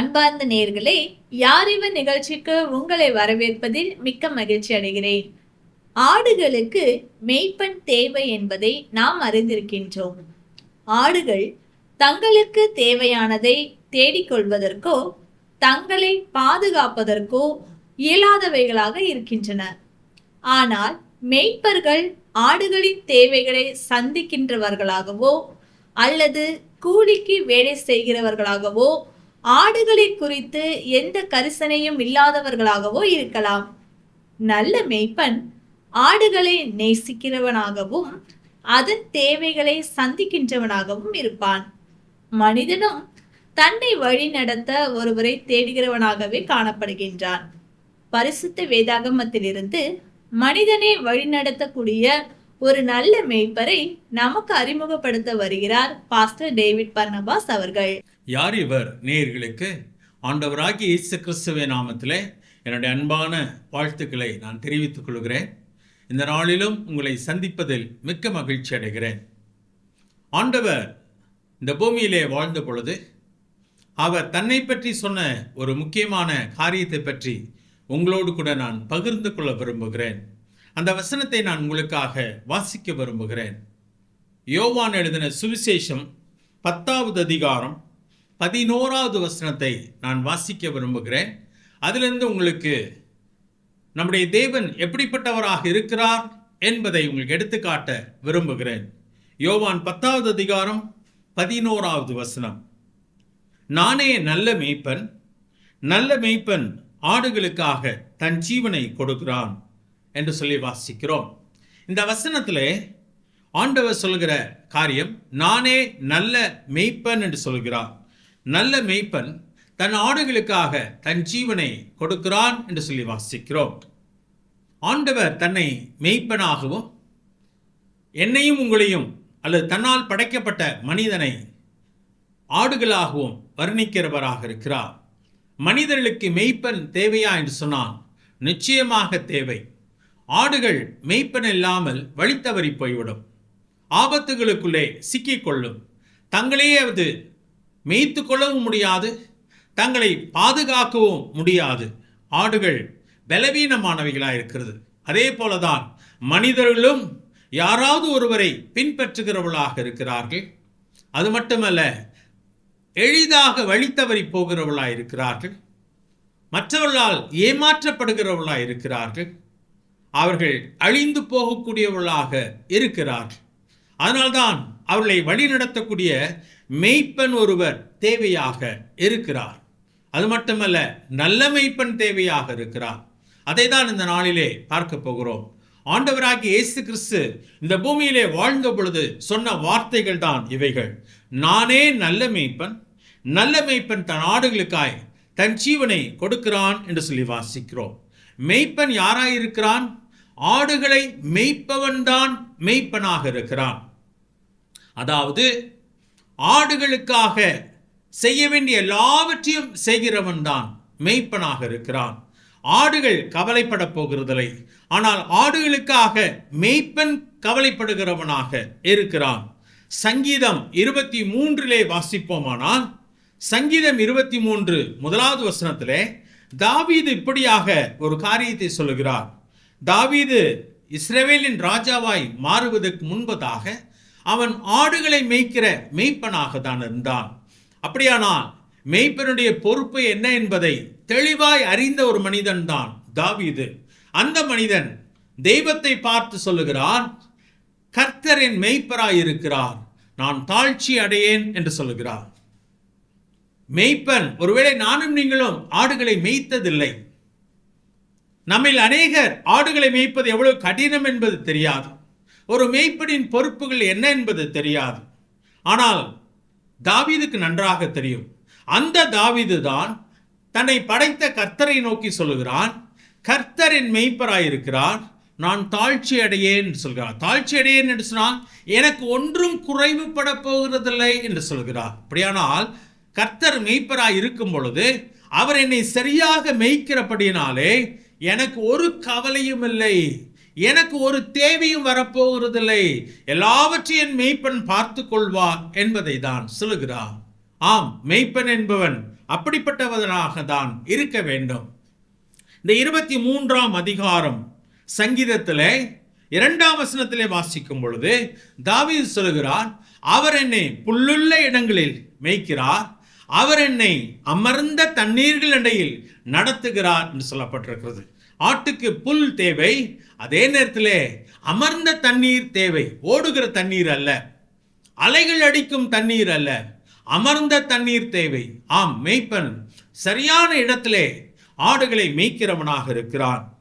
அன்பார்ந்த நேர்களே யாரிவ நிகழ்ச்சிக்கு உங்களை வரவேற்பதில் மிக்க மகிழ்ச்சி அடைகிறேன். ஆடுகளுக்கு மெய்ப்பெண் தேவை என்பதை நாம் அறிந்திருக்கின்றோம். ஆடுகள் தங்களுக்கு தேவையானதை தேடிக்கொள்வதற்கோ தங்களை பாதுகாப்பதற்கோ இயலாதவைகளாக இருக்கின்றன. ஆனால் மெய்ப்பர்கள் ஆடுகளின் தேவைகளை சந்திக்கின்றவர்களாகவோ அல்லது கூலிக்கு வேலை செய்கிறவர்களாகவோ ஆடுகளை குறித்து எந்த கரிசனையும் இல்லாதவர்களாகவோ இருக்கலாம். நல்ல மேய்ப்பன் ஆடுகளை நேசிக்கிறவனாகவும் அதன் தேவைகளை சந்திக்கின்றவனாகவும் இருப்பான். மனிதனும் தன்னை வழி நடத்த ஒருவரை தேடுகிறவனாகவே காணப்படுகின்றான். பரிசுத்த வேதாகமத்திலிருந்து மனிதனை வழிநடத்தக்கூடிய ஒரு நல்ல மெய்ப்பரை நமக்கு அறிமுகப்படுத்த வருகிறார் பாஸ்டர் டேவிட் பர்னபாஸ் அவர்கள். யார் இவர்? நேயர்களுக்கு ஆண்டவராகி இயேசு கிறிஸ்துவே நாமத்திலே என்னுடைய அன்பான வாழ்த்துக்களை நான் தெரிவித்துக் கொள்கிறேன். இந்த நாளிலும் உங்களை சந்திப்பதில் மிக்க மகிழ்ச்சி அடைகிறேன். ஆண்டவர் இந்த பூமியிலே வாழ்ந்த பொழுது அவர் தன்னை பற்றி சொன்ன ஒரு முக்கியமான காரியத்தை பற்றி உங்களோடு கூட நான் பகிர்ந்து கொள்ள விரும்புகிறேன். அந்த வசனத்தை நான் உங்களுக்காக வாசிக்க விரும்புகிறேன். யோவான் எழுதின சுவிசேஷம் பத்தாவது அதிகாரம் பதினோராவது வசனத்தை நான் வாசிக்க விரும்புகிறேன். அதிலிருந்து உங்களுக்கு நம்முடைய தேவன் எப்படிப்பட்டவராக இருக்கிறார் என்பதை உங்களுக்கு எடுத்துக்காட்ட விரும்புகிறேன். யோவான் பத்தாவது அதிகாரம் பதினோராவது வசனம். நானே நல்ல மெய்ப்பன் நல்ல மெய்ப்பன் ஆடுகளுக்காக தன் ஜீவனை கொடுக்கிறான் என்று சொல்லி வாசிக்கிறோம். இந்த வசனத்தில் ஆண்டவர் சொல்கிற காரியம் நானே நல்ல மெய்ப்பன் என்று சொல்கிறார். நல்ல மெய்ப்பன் தன் ஆடுகளுக்காக தன் ஜீவனை கொடுக்கிறான் என்று சொல்லி வாசிக்கிறோம். ஆண்டவர் தன்னை மெய்ப்பனாகவும் என்னையும் உங்களையும் அல்லது தன்னால் படைக்கப்பட்ட மனிதனை ஆடுகளாகவும் வர்ணிக்கிறவராக இருக்கிறார். மனிதர்களுக்கு மெய்ப்பன் தேவையா என்று சொன்னால் நிச்சயமாக தேவை. ஆடுகள் மெய்ப்பன் இல்லாமல் வழித்தவறி போய்விடும். ஆபத்துகளுக்குள்ளே சிக்கிக்கொள்ளும். தங்களையே அது மேய்த்து கொள்ளவும் முடியாது தங்களை பாதுகாக்கவும் முடியாது. ஆடுகள் பலவீனமானவைகளாக இருக்கிறது. அதே போலதான் மனிதர்களும் யாராவது ஒருவரை பின்பற்றுகிறவர்களாக இருக்கிறார்கள். அது மட்டுமல்ல எளிதாக வழித்தவறி போகிறவர்களாக இருக்கிறார்கள். மற்றவர்களால் ஏமாற்றப்படுகிறவர்களாக இருக்கிறார்கள். அவர்கள் அழிந்து போகக்கூடியவர்களாக இருக்கிறார்கள். அதனால்தான் அவர்களை வழிநடத்தக்கூடிய மெய்ப்பன் ஒருவர் தேவையாக இருக்கிறார். அது மட்டுமல்ல நல்ல மெய்ப்பன் தேவையாக இருக்கிறார். அதை தான் இந்த நாளிலே பார்க்க போகிறோம். ஆண்டவராகி இயேசு கிறிஸ்து இந்த பூமியிலே வாழ்ந்த பொழுது சொன்ன வார்த்தைகள் தான் இவைகள். நானே நல்ல மேய்ப்பன் நல்ல மெய்ப்பன் தன் ஆடுகளுக்காய் தன் ஜீவனை கொடுக்கிறான் என்று சொல்லி வாசிக்கிறோம். மெய்ப்பன் யாராயிருக்கிறான்? ஆடுகளை மெய்ப்பவன்தான் மெய்ப்பனாக இருக்கிறான். அதாவது ஆடுகளுக்காக செய்ய வேண்டிய எல்லாவற்றையும் செய்கிறவன் தான் மெய்ப்பனாக இருக்கிறான். ஆடுகள் கவலைப்பட போகிறதில்லை. ஆனால் ஆடுகளுக்காக மெய்ப்பன் கவலைப்படுகிறவனாக இருக்கிறான். சங்கீதம் இருபத்தி மூன்றிலே வாசிப்போமானால் சங்கீதம் இருபத்தி மூன்று முதலாவது வசனத்திலே தாவீது இப்படியாக ஒரு காரியத்தை சொல்லுகிறார். தாவீது இஸ்ரேவேலின் ராஜாவாய் மாறுவதற்கு முன்பதாக அவன் ஆடுகளை மேய்க்கிற மெய்ப்பனாக தான் இருந்தான். அப்படியானால் மெய்ப்பனுடைய பொறுப்பு என்ன என்பதை தெளிவாய் அறிந்த ஒரு மனிதன் தான் தாவீது. அந்த மனிதன் தெய்வத்தை பார்த்து சொல்லுகிறான் கர்த்தர் மெய்ப்பராய் இருக்கிறார் நான் தாழ்ச்சி அடையேன் என்று சொல்லுகிறார். மெய்ப்பன் ஒருவேளை நானும் நீங்களும் ஆடுகளை மேய்த்ததில்லை. நம்மில் அநேகர் ஆடுகளை மேய்ப்பது எவ்வளவு கடினம் என்பது தெரியாது. ஒரு மெய்ப்பனின் பொறுப்புகள் என்ன என்பது தெரியாது. ஆனால் தாவீதுக்கு நன்றாக தெரியும். அந்த தாவீது தான் தன்னை படைத்த கர்த்தரை நோக்கி சொல்லுகிறான் கர்த்தரின் மெய்ப்பராயிருக்கிறான் நான் தாழ்ச்சி அடையேன் என்று சொல்கிறார் தாழ்ச்சி அடையேன் என்று சொன்னால் எனக்கு ஒன்றும் குறைவுபட போகிறதில்லை என்று சொல்கிறார். அப்படியானால் கர்த்தர் மெய்ப்பராய் இருக்கும் பொழுது அவர் என்னை சரியாக மெய்க்கிறபடியினாலே எனக்கு ஒரு கவலையும் இல்லை. எனக்கு ஒரு தேவையும் வரப்போகிறதில்லை எல்லாவற்றையும் என் மெய்ப்பன் பார்த்து கொள்வார் என்பதை தான் சொல்லுகிறார். ஆம் மெய்ப்பன் என்பவன் அப்படிப்பட்டவனாக தான் இருக்க வேண்டும். இந்த இருபத்தி மூன்றாம் அதிகாரம் சங்கீதத்திலே இரண்டாம் வசனத்திலே வாசிக்கும் பொழுது தாவீது சொல்கிறார் அவர் என்னை புல்லுள்ள இடங்களில் மேய்க்கிறார். அவர் என்னை அமர்ந்த தண்ணீர்கள் இடையில் நடத்துகிறார் என்று சொல்லப்பட்டிருக்கிறது. ஆட்டுக்கு புல் தேவை. அதே நேரத்திலே அமர்ந்த தண்ணீர் தேவை. ஓடுகிற தண்ணீர் அல்ல. அலைகள் அடிக்கும் தண்ணீர் அல்ல. அமர்ந்த தண்ணீர் தேவை. ஆம் மேய்ப்பன் சரியான இடத்திலே ஆடுகளை மேய்க்கிறவனாக இருக்கிறான்.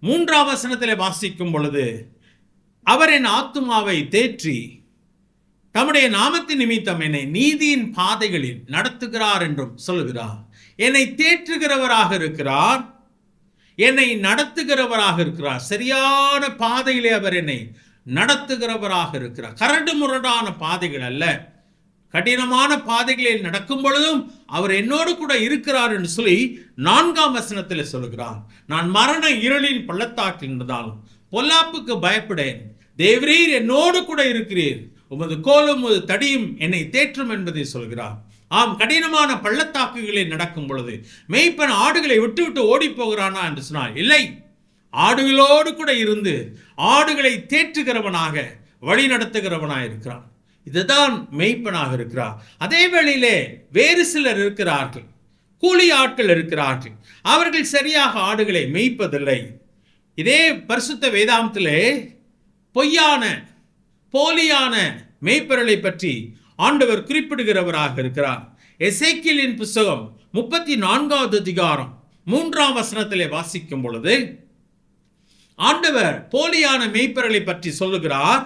மூன்றாம் வசனத்தில் வாசிக்கும் பொழுது அவர் என் ஆத்துமாவை தேற்றி தம்முடைய நாமத்தின் நிமித்தம் என்னை நீதியின் பாதைகளில் நடத்துகிறார் என்றும் சொல்கிறார். என்னை தேற்றுகிறவராக இருக்கிறார். என்னை நடத்துகிறவராக இருக்கிறார். சரியான பாதையிலே அவர் என்னை நடத்துகிறவராக இருக்கிறார். கரடு முரடான பாதைகள் அல்ல. கடினமான பாதைகளில் நடக்கும் பொழுதும் அவர் என்னோடு கூட இருக்கிறார் என்று சொல்லி நான்காம் வசனத்தில் சொல்கிறார் நான் மரண இருளின் பள்ளத்தாக்கில் இருந்தாலும் பொல்லாப்புக்கு பயப்படேன். தேவரீர் என்னோடு கூட இருக்கிறீர். உமது கோலும் உமது தடியும் என்னை தேற்றும் என்பதை சொல்கிறார். ஆம் கடினமான பள்ளத்தாக்குகளில் நடக்கும் பொழுது மெய்ப்பன் ஆடுகளை விட்டு விட்டு ஓடி போகிறானா என்று சொன்னார் இல்லை. ஆடுகளோடு கூட இருந்து ஆடுகளை தேற்றுகிறவனாக வழி நடத்துகிறவனாக இருக்கிறான். இதுதான் மெய்ப்பனாக இருக்கிறார். அதே வேளையிலே வேறு சிலர் இருக்கிறார்கள். கூலி ஆட்கள் இருக்கிறார்கள். அவர்கள் சரியாக ஆடுகளை மெய்ப்பதில்லை. இதே பரிசுத்த வேதாந்தத்திலே பொய்யான போலியான மெய்ப்பொருளை பற்றி ஆண்டவர் குறிப்பிடுகிறவராக இருக்கிறார். எசேக்கியலின் புஸ்தகம் முப்பத்தி நான்காவது அதிகாரம் மூன்றாம் வசனத்திலே வாசிக்கும் பொழுது ஆண்டவர் போலியான மெய்ப்பரலை பற்றி சொல்லுகிறார்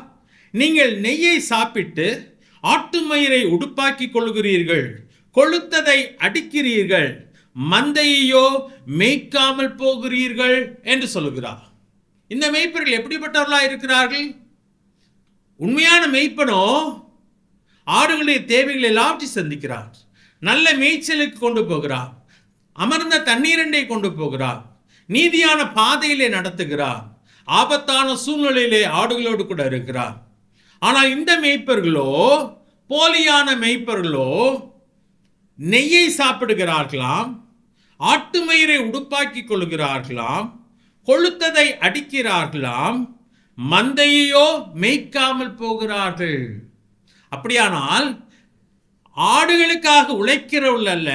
நீங்கள் நெய்யை சாப்பிட்டு ஆட்டு மயிரை உடுப்பாக்கி கொள்கிறீர்கள் கொளுத்ததை அடிக்கிறீர்கள் மந்தையோ மேய்க்காமல் போகிறீர்கள் என்று சொல்லுகிறார். இந்த மெய்ப்பர்கள் எப்படிப்பட்டவர்களாக இருக்கிறார்கள் உண்மையான மெய்ப்பனோ ஆடுகளுடைய தேவைகளை எல்லாவற்றையும் சந்திக்கிறார். நல்ல மேய்ச்சலுக்கு கொண்டு போகிறார். அமர்ந்த தண்ணீரண்டை கொண்டு போகிறார். நீதியான பாதையிலே நடத்துகிறார். ஆபத்தான சூழ்நிலையிலே ஆடுகளோடு கூட இருக்கிறார். ஆனால் இந்த மேய்ப்பர்களோ போலியான மேய்ப்பர்களோ நெய்யை சாப்பிடுகிறார்களாம் ஆட்டு மயிரை உடுப்பாக்கி கொள்கிறார்களாம் கொளுத்ததை அடிக்கிறார்களாம் மந்தையோ மேய்க்காமல் போகிறார்கள். அப்படியானால் ஆடுகளுக்காக உழைக்கிறவள் அல்ல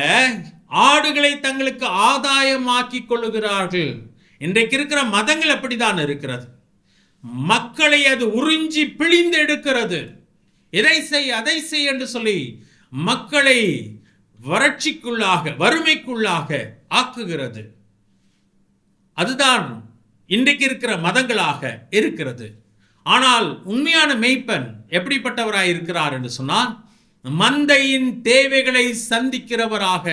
ஆடுகளை தங்களுக்கு ஆதாயமாக்கி கொள்ளுகிறார்கள். இன்றைக்கு இருக்கிற மதங்கள் அப்படித்தான் இருக்கிறது. மக்களை அது உறிஞ்சி பிழிந்து எடுக்கிறது. இதை செய் அதை செய் என்று சொல்லி மக்களை வறட்சிக்குள்ளாக வறுமைக்குள்ளாக ஆக்குகிறது. அதுதான் இன்றைக்கு இருக்கிற மதங்களாக இருக்கிறது. ஆனால் உண்மையான மெய்ப்பன் எப்படிப்பட்டவராக இருக்கிறார் என்று சொன்னால் மந்தையின் தேவைகளை சந்திக்கிறவராக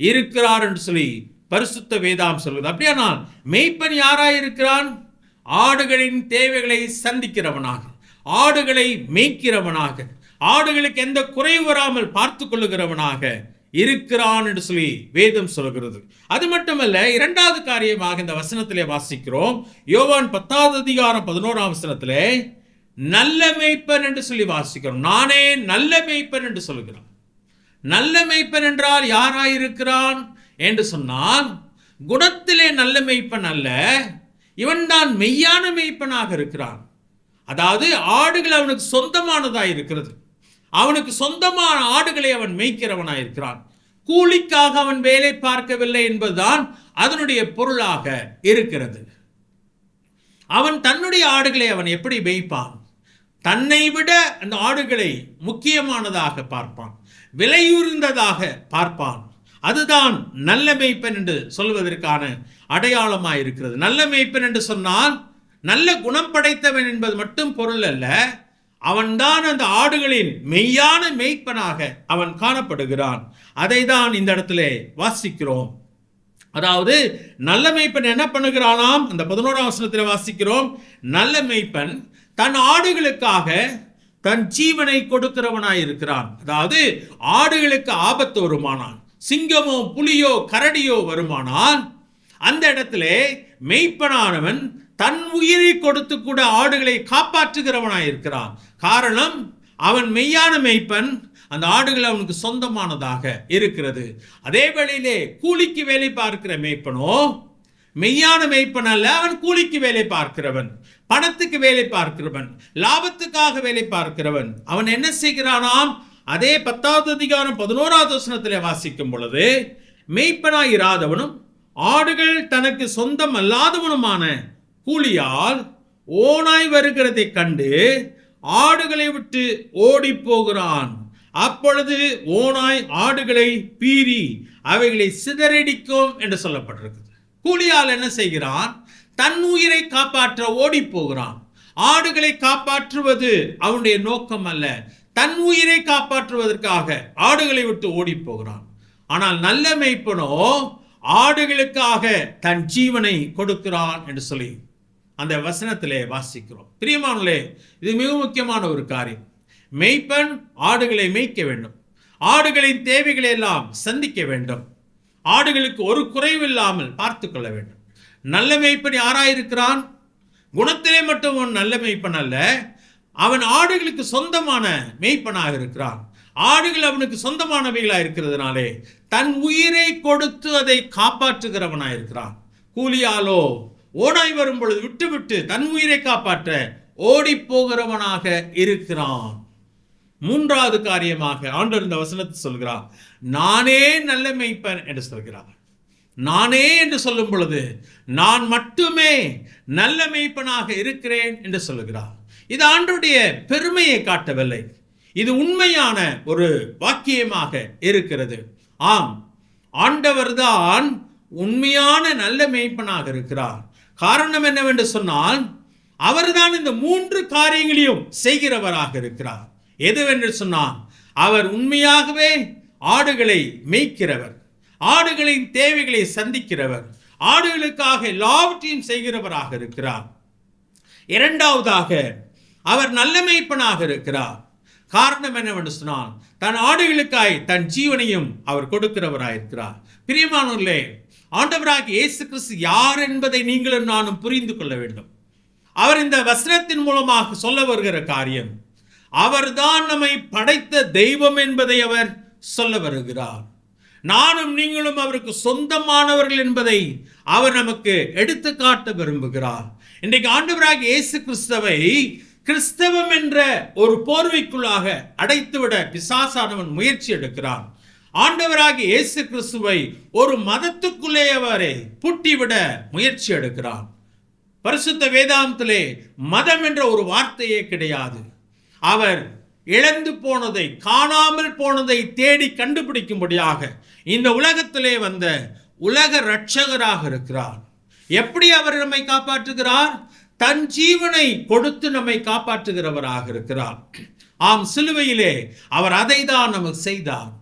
இருக்கிறார் என்று சொல்லி பரிசுத்த வேதாம் சொல்வது அப்படியானால் மெய்ப்பன் யாராக இருக்கிறான்? ஆடுகளின் தேவைகளை சந்திக்கிறவனாக ஆடுகளை மேய்க்கிறவனாக ஆடுகளுக்கு எந்த குறைவு வராமல் பார்த்து கொள்ளுகிறவனாக இருக்கிறான் என்று சொல்லி வேதம் சொல்கிறது. அது மட்டுமல்ல இரண்டாவது காரியமாக இந்த வசனத்திலே வாசிக்கிறோம். யோவான் பத்தாவது அதிகாரம் பதினோராம் வசனத்திலே நல்ல மேய்ப்பன் என்று சொல்லி வாசிக்கிறோம். நானே நல்ல மேய்ப்பன் என்று சொல்கிறான். நல்ல மெய்ப்பன் என்றால் யாராயிருக்கிறான்? என்று சொன்னால் குணத்திலே நல்ல மேய்ப்பன் அல்ல இவன் தான் மெய்யான மேய்ப்பனாக இருக்கிறான். அதாவது ஆடுகள் அவனுக்கு சொந்தமானதாக இருக்கிறது அவனுக்கு சொந்தமான ஆடுகளை அவன் மேய்க்கிறவனாக இருக்கிறான் கூலிக்காக அவன் வேலை பார்க்கவில்லை என்பதுதான் அதனுடைய பொருளாக இருக்கிறது. அவன் தன்னுடைய ஆடுகளை அவன் எப்படி மேய்ப்பான்? தன்னை விட அந்த ஆடுகளை முக்கியமானதாக பார்ப்பான். விலையுறிந்ததாக பார்ப்பான். அதுதான் நல்ல மேய்ப்பன் என்று சொல்வதற்கான அடையாளமாக இருக்கிறது நல்ல மேய்ப்பன் என்று சொன்னால் நல்ல குணம் படைத்தவன் என்பது மட்டும் பொருள் அல்ல. அவன்தான் அந்த ஆடுகளின் மெய்யான மேய்ப்பனாக அவன் காணப்படுகிறான். அதை தான் இந்த இடத்துல வாசிக்கிறோம். அதாவது நல்ல மெய்ப்பன் என்ன பண்ணுகிறானாம்? அந்த பதினோராம் வசனத்தில் வாசிக்கிறோம். நல்ல மெய்ப்பன் தன் ஆடுகளுக்காக தன் ஜீவனை கொடுக்கிறவனாய் இருக்கிறான் அதாவது ஆடுகளுக்கு ஆபத்து வருமானான் சிங்கமோ புலியோ கரடியோ வருமானால் அந்த இடத்துல மெய்ப்பனானவன் தன் உயிரை கொடுத்து கூட ஆடுகளை காப்பாற்றுகிறவனாய் இருக்கிறான். காரணம் அவன் மெய்யான மெய்ப்பன். அந்த ஆடுகள் அவனுக்கு சொந்தமானதாக இருக்கிறது. அதே வேளையிலே கூலிக்கு வேலை பார்க்கிற மேய்ப்பனோ மெய்யான மெய்ப்பன் அல்ல அவன் கூலிக்கு வேலை பார்க்கிறவன். பணத்துக்கு வேலை பார்க்கிறவன். லாபத்துக்காக வேலை பார்க்கிறவன். அவன் என்ன செய்கிறானாம்? அதே பத்தாவது அதிகாரம் பதினோராவது வசனத்தில் வாசிக்கும் பொழுது மெய்ப்பனாய் இராதவனும் ஆடுகள் தனக்கு சொந்தம் அல்லாதவனுமான கூலியால் ஓனாய் வருகிறதை கண்டு ஆடுகளை விட்டு ஓடி போகிறான் அப்பொழுது ஓனாய் ஆடுகளை பீறி அவைகளை சிதறடிக்கும் என்று சொல்லப்பட்டிருக்குது கூலியால் என்ன செய்கிறான்? தன் உயிரை காப்பாற்ற ஓடி போகிறான் ஆடுகளை காப்பாற்றுவது அவனுடைய நோக்கம் அல்ல. தன் உயிரை காப்பாற்றுவதற்காக ஆடுகளை விட்டு ஓடி போகிறான் ஆனால் நல்ல மெய்ப்பனோ ஆடுகளுக்காக தன் ஜீவனை கொடுக்கிறான் என்று சொல்லி அந்த வசனத்திலே வாசிக்கிறோம். பிரியமானே இது மிக முக்கியமான ஒரு காரியம். மெய்ப்பன் ஆடுகளை மேய்க்க வேண்டும். ஆடுகளின் தேவைகளை எல்லாம் சந்திக்க வேண்டும். ஆடுகளுக்கு ஒரு குறைவில்லாமல் பார்த்து கொள்ள வேண்டும். நல்ல மெய்ப்பன் யாராயிருக்கிறான்? குணத்திலே மட்டும் அவன் நல்ல மெய்ப்பன் அல்ல அவன் ஆடுகளுக்கு சொந்தமான மெய்ப்பனாக இருக்கிறான். ஆடுகள் அவனுக்கு சொந்தமானவைகளாக இருக்கிறதுனாலே தன் உயிரை கொடுத்து அதை காப்பாற்றுகிறவனாக இருக்கிறான் கூலியாலோ ஓனாய் வரும் பொழுது விட்டுவிட்டு தன் உயிரை காப்பாற்ற ஓடி போகிறவனாக இருக்கிறான். மூன்றாவது காரியமாக ஆண்டவர் இந்த வசனத்தை சொல்கிறார். நானே நல்ல மேய்ப்பன் என்று சொல்கிறார். நானே என்று சொல்லும் பொழுது நான் மட்டுமே நல்ல மெய்ப்பனாக இருக்கிறேன் என்று சொல்லுகிறார் இது ஆண்டுடைய பெருமையை காட்டவில்லை. இது உண்மையான ஒரு வாக்கியமாக இருக்கிறது. ஆம் ஆண்டவர்தான் உண்மையான நல்ல மெய்ப்பனாக இருக்கிறார். காரணம் என்னவென்று சொன்னால் அவர்தான் இந்த மூன்று காரியங்களையும் செய்கிறவராக இருக்கிறார். எதுவென்று சொன்னால் அவர் உண்மையாகவே ஆடுகளை மேய்க்கிறவர் ஆடுகளின் தேவைகளை சந்திக்கிறவர் ஆடுகளுக்காக எல்லாவற்றையும் செய்கிறவராக இருக்கிறார். இரண்டாவதாக அவர் நல்ல இருக்கிறார். காரணம் என்னவென்று சொன்னால் தன் ஆடுகளுக்காய் தன் ஜீவனையும் அவர் கொடுக்கிறவராயிருக்கிறார். பிரியமானூர்லே ஆண்டவராக இயேசு கிறிஸ்து யார் என்பதை நீங்களும் நானும் புரிந்து கொள்ள வேண்டும். அவர் இந்த வசனத்தின் மூலமாக சொல்ல வருகிற காரியம் அவர்தான் நம்மை படைத்த தெய்வம் என்பதை அவர் சொல்ல வருகிறார். நானும் நீங்களும் அவருக்கு சொந்தமானவர்கள் என்பதை அவர் நமக்கு எடுத்து காட்ட விரும்புகிறார். இன்றைக்கு ஆண்டவராக இயேசு கிறிஸ்தவை கிறிஸ்தவம் என்ற ஒரு போர்வைக்குள்ளாக அடைத்துவிட பிசாசானவன் முயற்சி எடுக்கிறான். ஆண்டவராகி இயேசு கிறிஸ்துவை ஒரு மதத்துக்குள்ளே அவரை பூட்டிவிட முயற்சி எடுக்கிறான். பரிசுத்த வேதாந்தத்திலே மதம் என்ற ஒரு வார்த்தையே கிடையாது. அவர் இழந்து போனதை காணாமல் போனதை தேடி கண்டுபிடிக்கும்படியாக இந்த உலகத்திலே வந்த உலக இரட்சகராக இருக்கிறார். எப்படி அவர் நம்மை காப்பாற்றுகிறார்? தன் ஜீவனை கொடுத்து நம்மை காப்பாற்றுகிறவராக இருக்கிறார். ஆம் சிலுவையிலே அவர் அதை தான் நமக்கு செய்தார்.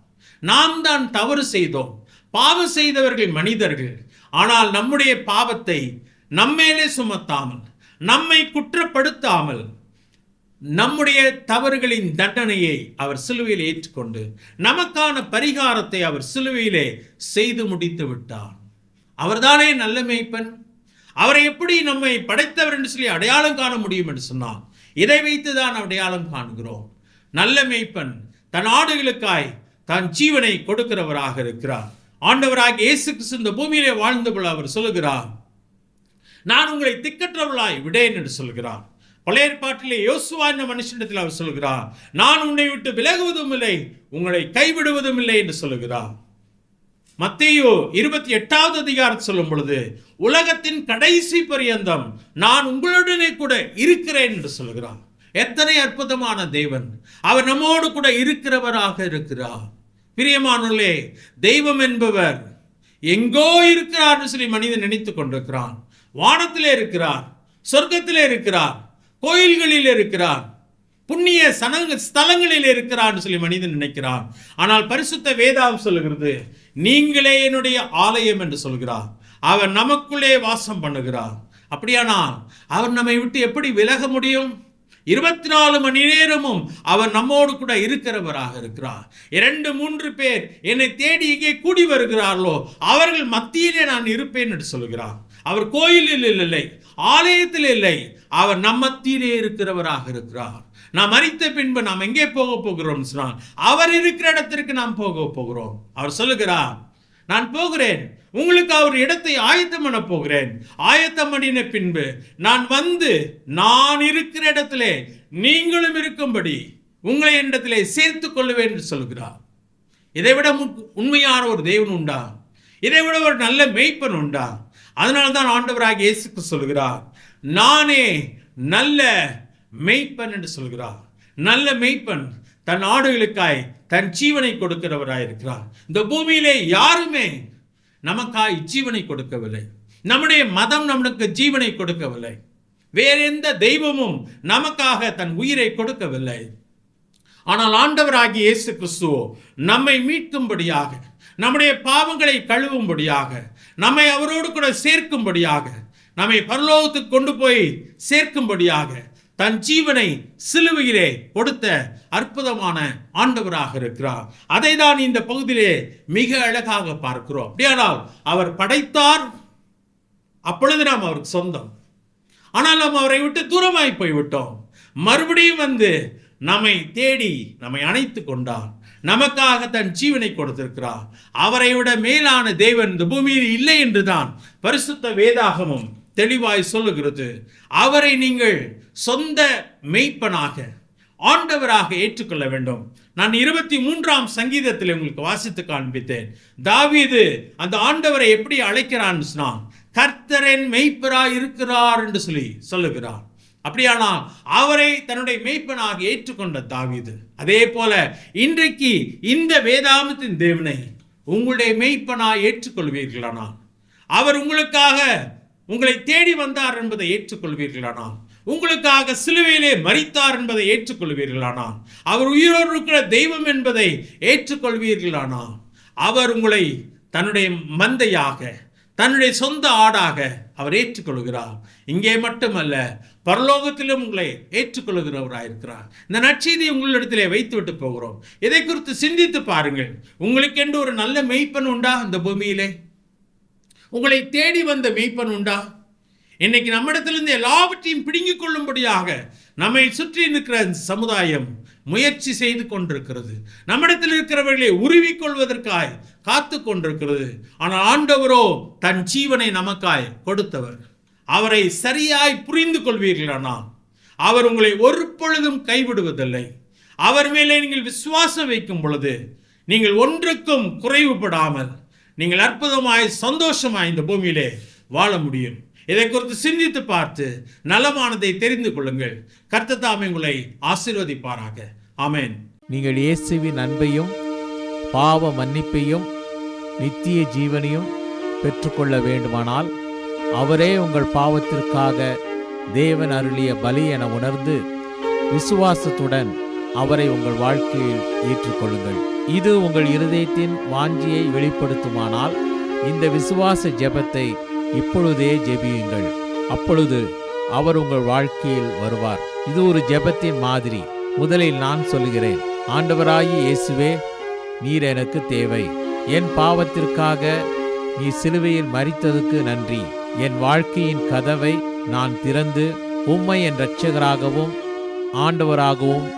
நாம் தான் தவறு செய்தோம். பாவம் செய்தவர்கள் மனிதர்கள். ஆனால் நம்முடைய பாவத்தை நம்மேலே சுமத்தாமல் நம்மை குற்றப்படுத்தாமல் நம்முடைய தவறுகளின் தண்டனையை அவர் சிலுவையில் ஏற்றுக்கொண்டு நமக்கான பரிகாரத்தை அவர் சிலுவையிலே செய்து முடித்து விட்டார். அவர்தானே நல்ல மேய்ப்பன்? அவரை எப்படி நம்மை படைத்தவர் என்று சொல்லி அடையாளம் காண முடியும் என்று சொன்னார் இதை வைத்து தான் அடையாளம் காண்கிறோம். நல்ல மேய்ப்பன் தன் ஆடுகளுக்காய் தன் ஜீவனை கொடுக்கிறவராக இருக்கிறார். ஆண்டவராக இயேசு கிறிஸ்து இந்த பூமியிலே வாழ்ந்தபோது அவர் சொல்லுகிறார் நான் உங்களை திக்கற்றவர்களாய் விடேன் என்று சொல்கிறார் பழைய ஏற்பாட்டிலே யோசுவா என்ற மனுஷனிடத்தில் அவர் சொல்கிறார் நான் உன்னை விட்டு விலகுவதும் இல்லை உங்களை கைவிடுவதும் இல்லை என்று சொல்லுகிறார். மத்தேயு இருபத்தி எட்டாவது அதிகாரம் சொல்லும் பொழுது உலகத்தின் கடைசி பரியந்தம் நான் உங்களுடனே கூட இருக்கிறேன் என்று சொல்கிறார் எத்தனை அற்புதமான தேவன். அவர் நம்மோடு கூட இருக்கிறவராக இருக்கிறார். பிரியமானுள்ளே தெய்வம் என்பவர் எங்கோ இருக்கிறார்னு சொல்லி மனிதன் நினைத்து கொண்டிருக்கிறான். வானத்திலே இருக்கிறார் சொர்க்கத்திலே இருக்கிறார் கோயில்களில் இருக்கிறார் புண்ணிய சனங்க ஸ்தலங்களில் இருக்கிறார்னு சொல்லி மனிதன் நினைக்கிறான். ஆனால் பரிசுத்த வேதாம் சொல்லுகிறது நீங்களே என்னுடைய ஆலயம் என்று சொல்கிறார். அவர் நமக்குள்ளே வாசம் பண்ணுகிறார். அப்படியானால் அவர் நம்மை விட்டு எப்படி விலக முடியும்? இருபத்தி நாலு மணி நேரமும் அவர் நம்மோடு கூட இருக்கிறவராக இருக்கிறார். இரண்டு மூன்று பேர் என்னை தேடி இங்கே கூடி வருகிறார்களோ அவர்கள் மத்தியிலே நான் இருப்பேன் என்று சொல்கிறார். அவர் கோயிலில் இல்லை ஆலயத்தில் இல்லை அவர் நம் மத்தியிலே இருக்கிறவராக இருக்கிறார். நாம் மறித்த பின்பு நாம் எங்கே போக போகிறோம் சொன்னால் அவர் இருக்கிற இடத்திற்கு நாம் போக போகிறோம். அவர் சொல்லுகிறார் நான் போகிறேன் உங்களுக்கு அவர் இடத்தை ஆயத்தம் பண்ண போகிறேன். ஆயத்தம் பண்ணின பின்பு நான் வந்து நான் இருக்கிற இடத்திலே நீங்களும் இருக்கும்படி உங்களை இடத்திலே சேர்த்து கொள்ளுவேன் என்று சொல்கிறார். இதைவிட உண்மையான ஒரு தேவன் உண்டா? இதை விட ஒரு நல்ல மெய்ப்பன் உண்டா? அதனால தான் ஆண்டவராக இயேசுக்கு சொல்கிறார் நானே நல்ல மெய்ப்பன் என்று சொல்கிறார். நல்ல மெய்ப்பன் தன் ஆடுகளுக்காய் தன் ஜீவனை கொடுக்கிறவராயிருக்கிறார். இந்த பூமியிலே யாருமே நமக்காய் ஜீவனை கொடுக்கவில்லை. நம்முடைய மதம் நம்மளுக்கு ஜீவனை கொடுக்கவில்லை. வேற எந்த தெய்வமும் நமக்காக தன் உயிரை கொடுக்கவில்லை. ஆனால் ஆண்டவராகிய இயேசு கிறிஸ்துவோ நம்மை மீட்கும்படியாக நம்முடைய பாவங்களை கழுவும்படியாக நம்மை அவரோடு கூட சேர்க்கும்படியாக நம்மை பரலோகத்துக்கு கொண்டு போய் சேர்க்கும்படியாக தன் ஜீவனை சிலுவையிலே கொடுத்த அற்புதமான ஆண்டவராக இருக்கிறார். அதை தான் இந்த பகுதியிலே மிக அழகாக பார்க்கிறோம். அப்படியானால் அவர் படைத்தார். அப்பொழுது நாம் அவருக்கு சொந்தம். ஆனால் நாம் அவரை விட்டு தூரமாய் போய்விட்டோம். மறுபடியும் வந்து நம்மை தேடி நம்மை அணைத்து கொண்டார். நமக்காக தன் ஜீவனை கொடுத்திருக்கிறார். அவரை விட மேலான தேவன் இந்த பூமியில் இல்லை என்றுதான் பரிசுத்த வேதாகமும் தெளிவாய் சொல்லுகிறது. அவரை நீங்கள் சொந்த மெய்ப்பனாக ஆண்டவராக ஏற்றுக்கொள்ள வேண்டும். நான் இருபத்தி மூன்றாம் சங்கீதத்தில் உங்களுக்கு வாசித்து காண்பித்தேன். தாவீது அந்த ஆண்டவரை எப்படி அழைக்கிறான்னு சொன்னான் கர்த்தரின் மெய்ப்பராய் இருக்கிறார் என்று சொல்லி சொல்லுகிறார். அப்படியானால் அவரை தன்னுடைய மெய்ப்பனாக ஏற்றுக்கொண்ட தாவீது அதே போல இன்றைக்கு இந்த வேதாமத்தின் தேவனை உங்களுடைய மெய்ப்பனாக ஏற்றுக்கொள்வீர்களானால் அவர் உங்களுக்காக உங்களை தேடி வந்தார் என்பதை ஏற்றுக்கொள்வீர்களானால் உங்களுக்காக சிலுவையிலே மறித்தார் என்பதை ஏற்றுக்கொள்வீர்களானால் அவர் உயிரோடு இருக்கிற தெய்வம் என்பதை ஏற்றுக்கொள்வீர்களானால் அவர் உங்களை தன்னுடைய மந்தையாக தன்னுடைய சொந்த ஆடாக அவர் ஏற்றுக்கொள்கிறார். இங்கே மட்டுமல்ல பரலோகத்திலும் உங்களை ஏற்றுக்கொள்கிறவராயிருக்கிறார். இந்த நற்செய்தியை உங்களிடத்திலே வைத்துவிட்டு போகிறோம். இதை குறித்து சிந்தித்து பாருங்கள். உங்களுக்கென்று ஒரு நல்ல மெய்ப்பன் உண்டா இந்த பூமியிலே? உங்களை தேடி வந்த மெய்ப்பன் உண்டா? இன்னைக்கு நம்மிடத்திலிருந்து எல்லாவற்றையும் பிடுங்கிக் கொள்ளும்படியாக நம்மை சுற்றி இருக்கிற இந்த சமுதாயம் முயற்சி செய்து கொண்டிருக்கிறது. நம்மிடத்தில் இருக்கிறவர்களை உருவிக்கொள்வதற்காய் காத்து கொண்டிருக்கிறது. ஆனால் ஆண்டவரோ தன் ஜீவனை நமக்காய் கொடுத்தவர். அவரை சரியாய் புரிந்து கொள்வீர்களானால் அவர் உங்களை ஒரு பொழுதும் கைவிடுவதில்லை. அவர் மேலே நீங்கள் விசுவாசம் வைக்கும் பொழுது நீங்கள் ஒன்றுக்கும் குறைவுபடாமல் நீங்கள் அற்புதமாய் சந்தோஷமாய் இந்த பூமியிலே வாழ முடியும். இதை குறித்து சிந்தித்து பார்த்து நலமானதை தெரிந்து கொள்ளுங்கள். கர்த்தத்தாமே உங்களை ஆசீர்வதிப்பாராக. ஆமேன். நீங்கள் இயேசுவின் அன்பையும் பாவ மன்னிப்பையும் நித்திய ஜீவனையும் பெற்றுக்கொள்ள வேண்டுமானால் அவரே உங்கள் பாவத்திற்காக தேவன் அருளிய பலி என உணர்ந்து விசுவாசத்துடன் அவரை உங்கள் வாழ்க்கையில் ஏற்றுக்கொள்ளுங்கள். இது உங்கள் இருதயத்தின் வாஞ்சியை வெளிப்படுத்துமானால் இந்த விசுவாச ஜெபத்தை இப்பொழுதே ஜெபியுங்கள். அப்பொழுது அவர் உங்கள் வாழ்க்கையில் வருவார். இது ஒரு ஜெபத்தின் மாதிரி. முதலில் நான் சொல்கிறேன் ஆண்டவராகி இயேசுவே நீர் எனக்கு தேவை. என் பாவத்திற்காக நீ சிலுவையில் மறித்ததுக்கு நன்றி. என் வாழ்க்கையின் கதவை நான் திறந்து உம்மை என் இரட்சகராகவும் ஆண்டவராகவும்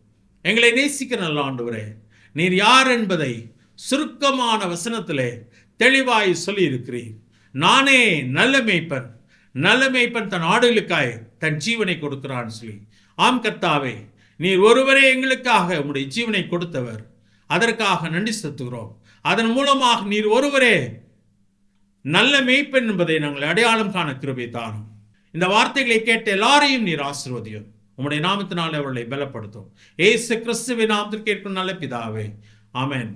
எங்களை நேசிக்கிற நல்ல ஆண்டவரே நீர் யார் என்பதை சுருக்கமான வசனத்திலே தெளிவாய் சொல்லியிருக்கிறீர். நானே நல்ல மேய்ப்பன் நல்ல மேய்ப்பன் தன் ஆடுகளுக்காய் தன் ஜீவனை கொடுக்கிறான்னு சொல்லி. ஆம் கர்த்தாவே நீர் ஒருவரே எங்களுக்காக உங்களுடைய ஜீவனை கொடுத்தவர். அதற்காக நன்றி செலுத்துகிறோம். அதன் மூலமாக நீர் ஒருவரே நல்ல மேய்ப்பன் என்பதை நாங்கள் அடையாளம் காண கிருபை தாரும் இந்த வார்த்தைகளை கேட்ட எல்லாரையும் நீர் ஆசிர்வதியும். உம்முடைய நாமத்தினாலே அவர்களை பலப்படுத்தும் ஏசு கிறிஸ்துவின் நாமத்தில் கேட்கும் நல்ல பிதாவே. ஆமேன்.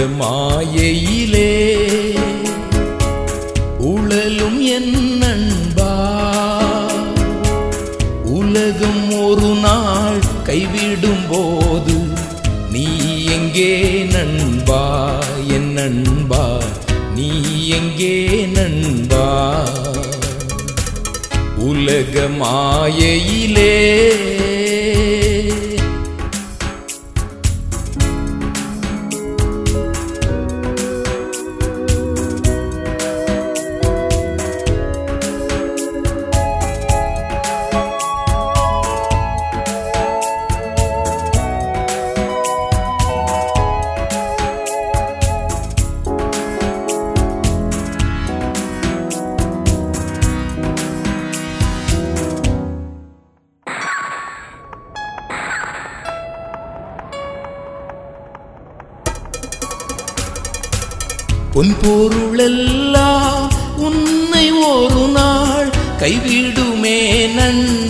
உலக மாயையிலே உழலும் என் நண்பா. உலகம் ஒரு நாள் கைவிடும் போது நீ எங்கே நண்பா? என் நண்பா நீ எங்கே நண்பா? உலக மாயையிலே பொருளெல்லாம் உன்னை ஒரு நாள் கைவிடுமே நன்றி.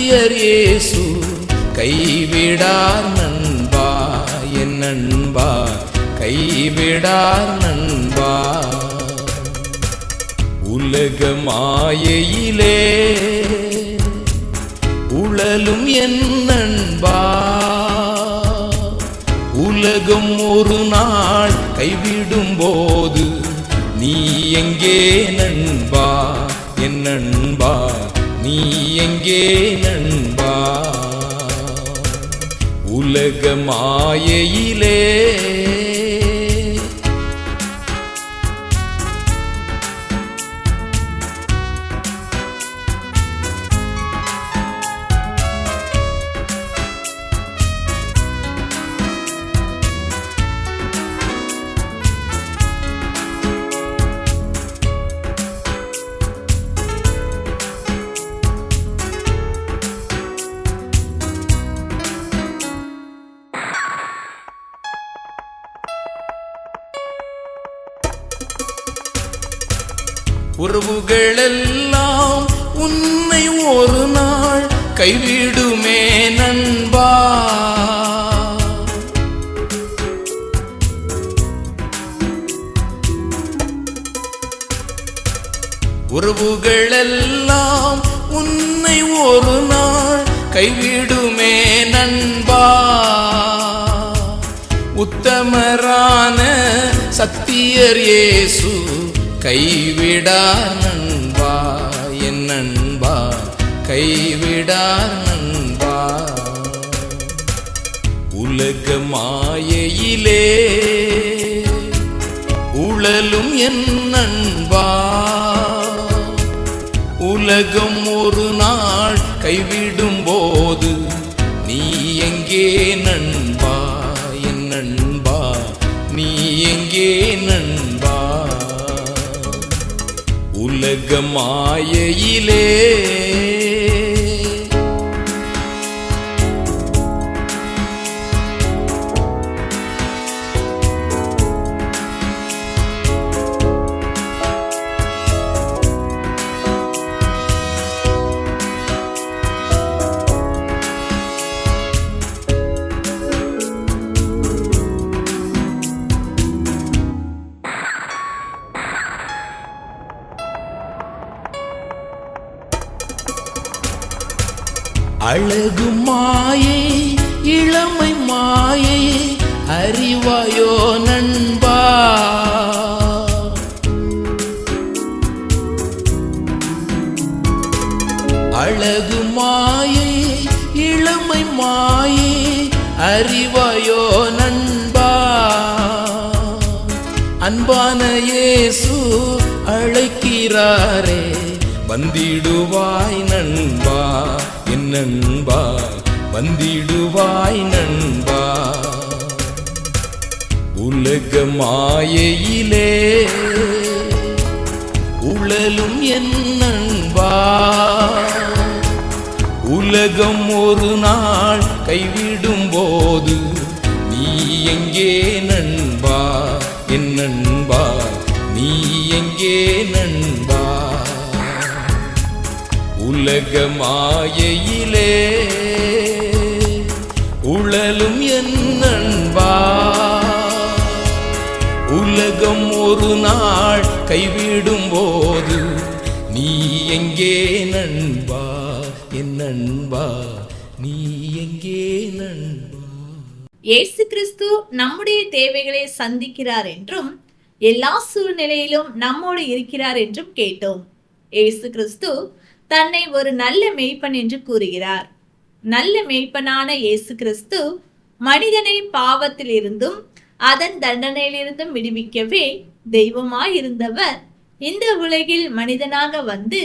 சத்தியர் கைவிடார் நண்பா என் நண்பா கைவிடார் நண்பா. உலக மாயையிலே உழலும் என் நண்பா. உலகம் ஒரு நாள் கைவிடும் போது நீ எங்கே நண்பா என் நண்பா? நீ எங்கே நண்பா? உலக மாயையிலே உறவுகளெல்லாம் உன்னை ஒரு நாள் கைவிடுமே நண்பா. உறவுகளெல்லாம் உன்னை ஒரு நாள் கைவிடுமே நண்பா. உத்தமரான சத்தியர் இயேசு கைவிடார் நண்பா என் நண்பா கைவிடார் நண்பா. உலக மாயையிலே உழலும் என் நண்பா. உலகம் ஒரு நாள் கைவிடும் போது நீ எங்கே நண்பா? உலக மாயையிலே அழகு மாயை இளமை மாயை அறிவாயோ நண்பா. அழகு மாயை இளமை மாயை அறிவாயோ நண்பா. அன்பான இயேசு அழைக்கிறாரே வந்திடுவாய் நண்பா. என் நண்பா வந்திடுவாய் நண்பா. உலக மாயையிலே உழலும் என் நண்பா. உலகம் ஒரு நாள் கைவிடும் போது நீ எங்கே நண்பா? என் நண்பா நீ எங்கே நண்பா? உலக மாயையிலே உழலும் என் நண்பா. உலகம் ஒரு நாள் கைவிடும் போது நீ எங்கே நண்பா? என் நண்பா நீ எங்கே நண்பா? இயேசு கிறிஸ்து நம்முடைய தேவைகளை சந்திக்கிறார் என்றும் எல்லா சூழ்நிலையிலும் நம்மோடு இருக்கிறார் என்றும் கேட்டோம். ஏசு கிறிஸ்து தன்னை ஒரு நல்ல மெய்ப்பன் என்று கூறுகிறார். நல்ல மெய்ப்பனான இயேசு கிறிஸ்து மனிதனை பாவத்திலிருந்தும் அதன் தண்டனையிலிருந்தும் விடுவிக்கவே தெய்வமாயிருந்தவர். இந்த உலகில் மனிதனாக வந்து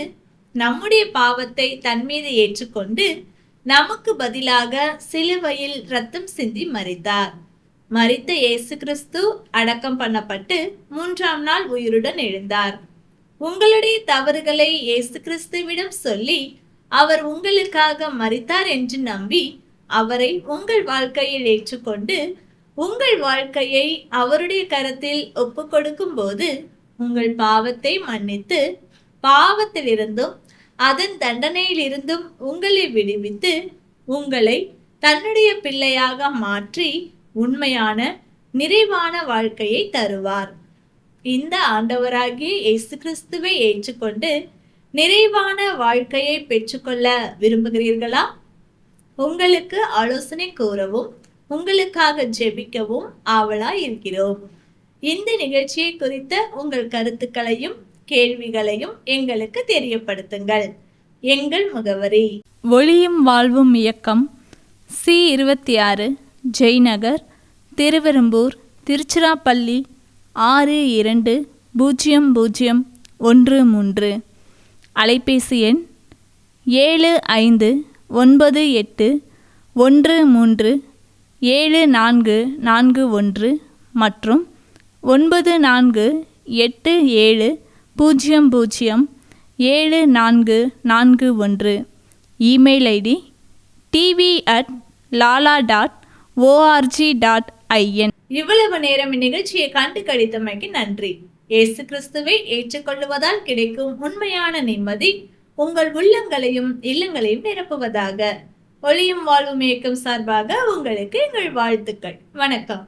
நம்முடைய பாவத்தை தன்மீது ஏற்றுக்கொண்டு நமக்கு பதிலாக சிலுவையில் ரத்தம் சிந்தி மறித்தார் மறித்த இயேசு கிறிஸ்து அடக்கம் பண்ணப்பட்டு மூன்றாம் நாள் உயிருடன் எழுந்தார். உங்களுடைய தவறுகளை இயேசு கிறிஸ்துவிடம் சொல்லி அவர் உங்களுக்காக மறித்தார் என்று நம்பி அவரை உங்கள் வாழ்க்கையில் ஏற்றுக்கொண்டு உங்கள் வாழ்க்கையை அவருடைய கரத்தில் ஒப்பு கொடுக்கும் போது உங்கள் பாவத்தை மன்னித்து பாவத்திலிருந்தும் அதன் தண்டனையிலிருந்தும் உங்களை விடுவித்து உங்களை தன்னுடைய பிள்ளையாக மாற்றி உண்மையான நிறைவான வாழ்க்கையை தருவார். இந்த ஆண்டவராகிய இயேசு கிறிஸ்துவை ஏற்றுக்கொண்டு நிறைவான வாழ்க்கையை பெற்றுக்கொள்ள விரும்புகிறீர்களா? உங்களுக்கு ஆலோசனை கூறவும் உங்களுக்காக ஜெபிக்கவும் ஆவலாய் இருக்கிறோம். இந்த நிகழ்ச்சியை குறித்த உங்கள் கருத்துக்களையும் கேள்விகளையும் எங்களுக்கு தெரியப்படுத்துங்கள். எங்கள் முகவரி. ஒளியும் வாழ்வும் இயக்கம் சி இருபத்தி ஆறு ஜெய்நகர் திருவெரும்பூர் திருச்சிராப்பள்ளி ஆறு இரண்டு பூஜ்ஜியம் பூஜ்ஜியம் ஒன்று மூன்று. அலைபேசி எண் ஏழு ஐந்து ஒன்பது எட்டு ஒன்று மூன்று ஏழு நான்கு நான்கு ஒன்று மற்றும் ஒன்பது நான்கு எட்டு ஏழு பூஜ்ஜியம் பூஜ்ஜியம் ஏழு நான்கு நான்கு ஒன்று. இமெயில் ஐடி டிவி அட் லாலா டாட் ஓஆர்ஜி டாட் ஐயன். இவ்வளவு நேரம் இந்நிகழ்ச்சியை கண்டு கழித்தமைக்கு நன்றி. இயேசு கிறிஸ்துவை ஏற்றுக்கொள்ளுவதால் கிடைக்கும் உண்மையான நிம்மதி உங்கள் உள்ளங்களையும் இல்லங்களையும் நிரப்புவதாக. ஒளியும் வாழ்வும் இயக்கம் சார்பாக உங்களுக்கு எங்கள் வாழ்த்துக்கள். வணக்கம்.